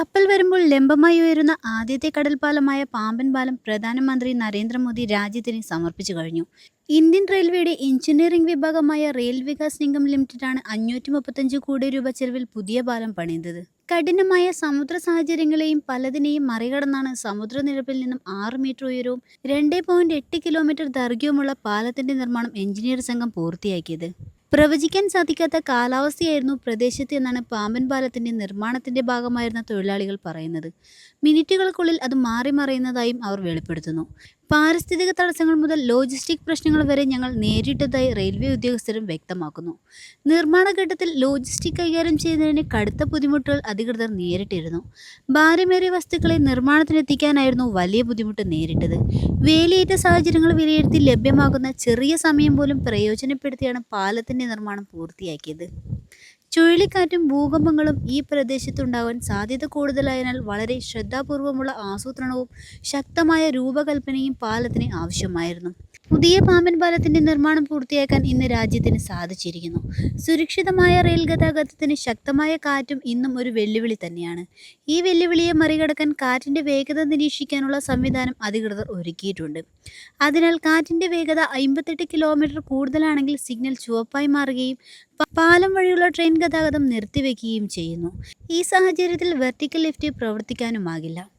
കപ്പൽ വരുമ്പോൾ ലംബമായി ഉയരുന്ന ആദ്യത്തെ കടൽപാലമായ പാമ്പൻ പാലം പ്രധാനമന്ത്രി നരേന്ദ്രമോദി രാജ്യത്തിന് സമർപ്പിച്ചു കഴിഞ്ഞു. ഇന്ത്യൻ റെയിൽവേയുടെ എഞ്ചിനീയറിംഗ് വിഭാഗമായ റെയിൽ വികാസ് നിഗം ലിമിറ്റഡാണ് അഞ്ഞൂറ്റി മുപ്പത്തഞ്ച് കോടി രൂപ ചെലവിൽ പുതിയ പാലം പണിതത് കഠിനമായ സമുദ്ര സാഹചര്യങ്ങളെയും പലതിനെയും മറികടന്നാണ് സമുദ്രനിരപ്പിൽ നിന്നും ആറ് മീറ്റർ ഉയരവും രണ്ട് പോയിന്റ് എട്ട് കിലോമീറ്റർ ദൈർഘ്യവുമുള്ള പാലത്തിന്റെ നിർമ്മാണം എഞ്ചിനീയർ സംഘം പൂർത്തിയാക്കിയത്. പ്രവചിക്കാൻ സാധിക്കാത്ത കാലാവസ്ഥയായിരുന്നു പ്രദേശത്ത് എന്നാണ് പാമ്പൻ പാലത്തിന്റെ നിർമ്മാണത്തിന്റെ ഭാഗമായിരുന്ന തൊഴിലാളികൾ പറയുന്നത്. മിനിറ്റുകൾക്കുള്ളിൽ അത് മാറി മറയുന്നതായും അവർ വെളിപ്പെടുത്തുന്നു. പാരിസ്ഥിതിക തടസ്സങ്ങൾ മുതൽ ലോജിസ്റ്റിക് പ്രശ്നങ്ങൾ വരെ ഞങ്ങൾ നേരിട്ടതായി റെയിൽവേ ഉദ്യോഗസ്ഥരും വ്യക്തമാക്കുന്നു. നിർമ്മാണ ഘട്ടത്തിൽ ലോജിസ്റ്റിക് കൈകാര്യം ചെയ്യുന്നതിന് കടുത്ത ബുദ്ധിമുട്ടുകൾ അധികൃതർ നേരിട്ടിരുന്നു. ഭാരമേറിയ വസ്തുക്കളെ നിർമ്മാണത്തിനെത്തിക്കാനായിരുന്നു വലിയ ബുദ്ധിമുട്ട് നേരിട്ടത്. വേലിയേറ്റ സാഹചര്യങ്ങൾ വിലയിരുത്തി ലഭ്യമാകുന്ന ചെറിയ സമയം പോലും പ്രയോജനപ്പെടുത്തിയാണ് പാലത്തിന്റെ നിർമ്മാണം പൂർത്തിയാക്കിയത്. ചുഴലിക്കാറ്റും ഭൂകമ്പങ്ങളും ഈ പ്രദേശത്തുണ്ടാകാൻ സാധ്യത കൂടുതലായതിനാൽ വളരെ ശ്രദ്ധാപൂർവമുള്ള ആസൂത്രണവും ശക്തമായ രൂപകൽപ്പനയും പാലത്തിന് ആവശ്യമായിരുന്നു. പുതിയ പാമ്പൻ പാലത്തിന്റെ നിർമ്മാണം പൂർത്തിയാക്കാൻ ഇന്ന് രാജ്യത്തിന് സാധിച്ചിരിക്കുന്നു. സുരക്ഷിതമായ റെയിൽ ഗതാഗതത്തിന് ശക്തമായ കാറ്റും ഇന്നും ഒരു വെല്ലുവിളി തന്നെയാണ്. ഈ വെല്ലുവിളിയെ മറികടക്കാൻ കാറ്റിന്റെ വേഗത നിരീക്ഷിക്കാനുള്ള സംവിധാനം അധികൃതർ ഒരുക്കിയിട്ടുണ്ട്. അതിനാൽ കാറ്റിന്റെ വേഗത അമ്പത്തെട്ട് കിലോമീറ്റർ കൂടുതലാണെങ്കിൽ സിഗ്നൽ ചുവപ്പായി മാറുകയും പാലം വഴിയുള്ള ട്രെയിൻ ഗതാഗതം നിർത്തിവെക്കുകയും ചെയ്യുന്നു. ഈ സാഹചര്യത്തിൽ വെർട്ടിക്കൽ ലിഫ്റ്റ് പ്രവർത്തിക്കാനുമാകില്ല.